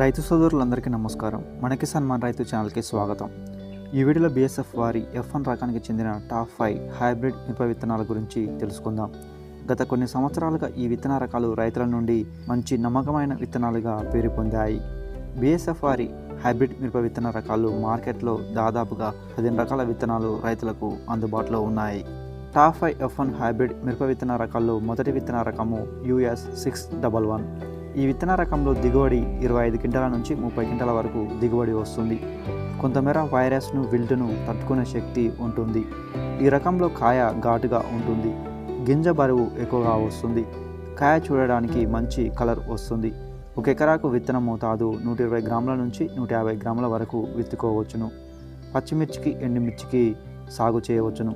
రైతు సోదరులందరికీ నమస్కారం. మన కిసాన్ మన రైతు ఛానల్కి స్వాగతం. ఈ వీడియోలో బీఎస్ఎఫ్ వారి ఎఫ్ వన్ రకానికి చెందిన టాప్ ఫైవ్ హైబ్రిడ్ మిరప విత్తనాల గురించి తెలుసుకుందాం. గత కొన్ని సంవత్సరాలుగా ఈ విత్తన రకాలు రైతుల నుండి మంచి నమ్మకమైన విత్తనాలుగా పేరు పొందాయి. బీఎస్ఎఫ్ వారి హైబ్రిడ్ మిరప విత్తన రకాలు మార్కెట్లో దాదాపుగా పదిహేను రకాల విత్తనాలు రైతులకు అందుబాటులో ఉన్నాయి. Top five F one hybrid మిరప విత్తన రకాల్లో మొదటి విత్తన రకము యుఎస్ సిక్స్ డబల్ వన్. ఈ విత్తన రకంలో దిగుబడి ఇరవై ఐదు క్వింటాల నుంచి ముప్పై క్వింటాల వరకు దిగుబడి వస్తుంది. కొంతమేర వైరస్ను విల్టును తట్టుకునే శక్తి ఉంటుంది. ఈ రకంలో కాయ ఘాటుగా ఉంటుంది. గింజ బరువు ఎక్కువగా వస్తుంది. కాయ చూడడానికి మంచి కలర్ వస్తుంది. ఒక ఎకరాకు విత్తనం మోతాదు నూట ఇరవై గ్రాముల నుంచి నూట యాభై గ్రాముల వరకు విత్తుకోవచ్చును. పచ్చిమిర్చికి ఎండుమిర్చికి సాగు చేయవచ్చును.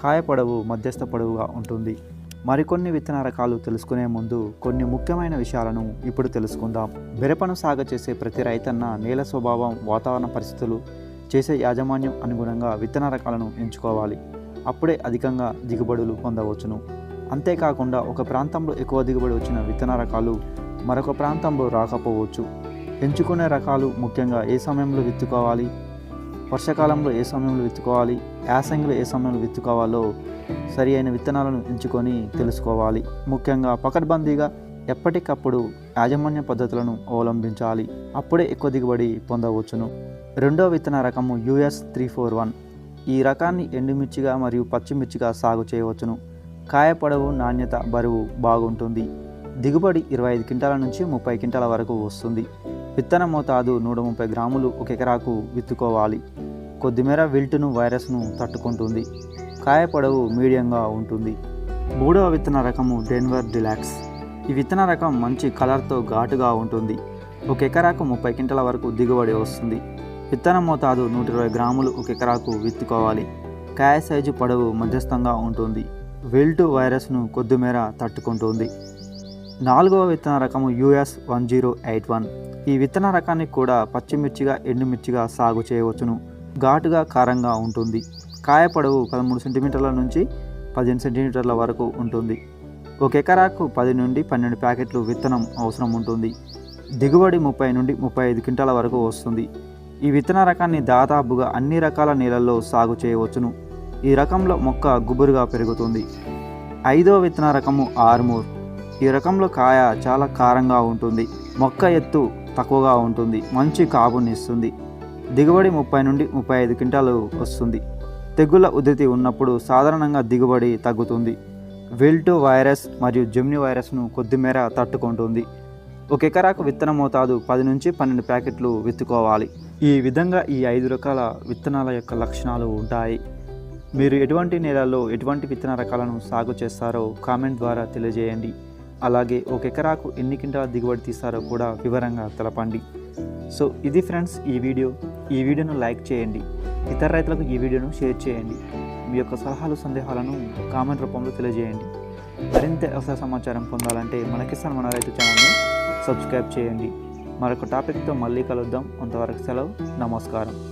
కాయ పొడవు మధ్యస్థ పొడవుగా ఉంటుంది. మరికొన్ని విత్తన రకాలు తెలుసుకునే ముందు కొన్ని ముఖ్యమైన విషయాలను ఇప్పుడు తెలుసుకుందాం. బెరపను సాగు చేసే ప్రతి రైతన్న నేల స్వభావం వాతావరణ పరిస్థితులు చేసే యాజమాన్యం అనుగుణంగా విత్తన రకాలను ఎంచుకోవాలి. అప్పుడే అధికంగా దిగుబడులు పొందవచ్చును. అంతేకాకుండా ఒక ప్రాంతంలో ఎక్కువ దిగుబడి వచ్చిన విత్తన రకాలు మరొక ప్రాంతంలో రాకపోవచ్చు. ఎంచుకునే రకాలు ముఖ్యంగా ఏ సమయంలో విత్తుకోవాలి? వర్షాకాలంలో ఏ సమయంలో విత్తుకోవాలి యాసంగిలో ఏ సమయంలో విత్తుకోవాలో సరి అయిన విత్తనాలను ఎంచుకొని తెలుసుకోవాలి. ముఖ్యంగా పకడ్బందీగా ఎప్పటికప్పుడు యాజమాన్య పద్ధతులను అవలంబించాలి. అప్పుడే ఎక్కువ దిగుబడి పొందవచ్చును. రెండో విత్తన రకము యుఎస్ త్రీ ఫోర్ వన్. ఈ రకాన్ని ఎండుమిర్చిగా మరియు పచ్చిమిర్చిగా సాగు చేయవచ్చును. కాయ పొడవు నాణ్యత బరువు బాగుంటుంది. దిగుబడి ఇరవై ఐదు క్వింటాల నుంచి ముప్పై క్వింటాల వరకు వస్తుంది. విత్తన మోతాదు నూట ముప్పై గ్రాములు ఒక ఎకరాకు విత్తుకోవాలి. కొద్దిమేర విల్టును వైరస్ను తట్టుకుంటుంది. కాయ పొడవు మీడియంగా ఉంటుంది. మూడవ విత్తన రకము డెన్వర్ డిలాక్స్. ఈ విత్తన రకం మంచి కలర్తో ఘాటుగా ఉంటుంది. ఒక ఎకరాకు ముప్పై క్వింటల వరకు దిగుబడి వస్తుంది. విత్తన మోతాదు నూట ఇరవై గ్రాములు ఒక ఎకరాకు విత్తుకోవాలి. కాయ సైజు పొడవు మధ్యస్థంగా ఉంటుంది. వెల్టు వైరస్ను కొద్దిమేర తట్టుకుంటుంది. నాలుగవ విత్తన రకము US one zero eight one. ఈ విత్తన రకానికి కూడా పచ్చిమిర్చిగా ఎండుమిర్చిగా సాగు చేయవచ్చును. ఘాటుగా కారంగా ఉంటుంది. కాయ పొడవు పదమూడు సెంటీమీటర్ల నుంచి పదిహేను సెంటీమీటర్ల వరకు ఉంటుంది. ఒక ఎకరాకు పది నుండి పన్నెండు ప్యాకెట్లు విత్తనం అవసరం ఉంటుంది. దిగుబడి ముప్పై నుండి ముప్పై ఐదు క్వింటాల వరకు వస్తుంది. ఈ విత్తన రకాన్ని దాదాపుగా అన్ని రకాల నేలల్లో సాగు చేయవచ్చును. ఈ రకంలో మొక్క గుబురుగా పెరుగుతుంది. ఐదో విత్తన రకము ఆర్మూర్. ఈ రకంలో కాయ చాలా కారంగా ఉంటుంది. మొక్క ఎత్తు తక్కువగా ఉంటుంది. మంచి కాపునిస్తుంది దిగుబడి ముప్పై నుండి ముప్పై ఐదు క్వింటాలు వస్తుంది. తెగుళ్ళ ఉధృతి ఉన్నప్పుడు సాధారణంగా దిగుబడి తగ్గుతుంది. విల్టు వైరస్ మరియు జెమ్ని వైరస్ను కొద్దిమేర తట్టుకుంటుంది. ఒక ఎకరాకు విత్తన మోతాదు పది నుంచి పన్నెండు ప్యాకెట్లు విత్తుకోవాలి. ఈ విధంగా ఈ ఐదు రకాల విత్తనాల యొక్క లక్షణాలు ఉంటాయి. మీరు ఎటువంటి నేలల్లో ఎటువంటి విత్తన రకాలను సాగు చేస్తారో కామెంట్ ద్వారా తెలియజేయండి. అలాగే ఒక ఎకరాకు ఎన్ని క్వింటాల దిగుబడి తీస్తారో కూడా వివరంగా తెలపండి. సో ఇది ఫ్రెండ్స్ ఈ వీడియో. ఈ వీడియోను లైక్ చేయండి. ఇతర రైతులకు ఈ వీడియోను షేర్ చేయండి. మీ యొక్క సలహాలు సందేహాలను కామెంట్ రూపంలో తెలియజేయండి. మరింత వ్యవసాయ సమాచారం పొందాలంటే మన కిసాన్ మన రైతు ఛానల్ని సబ్స్క్రైబ్ చేయండి. మరొక టాపిక్తో మళ్ళీ కలుద్దాం. అంతవరకు సెలవు. నమస్కారం.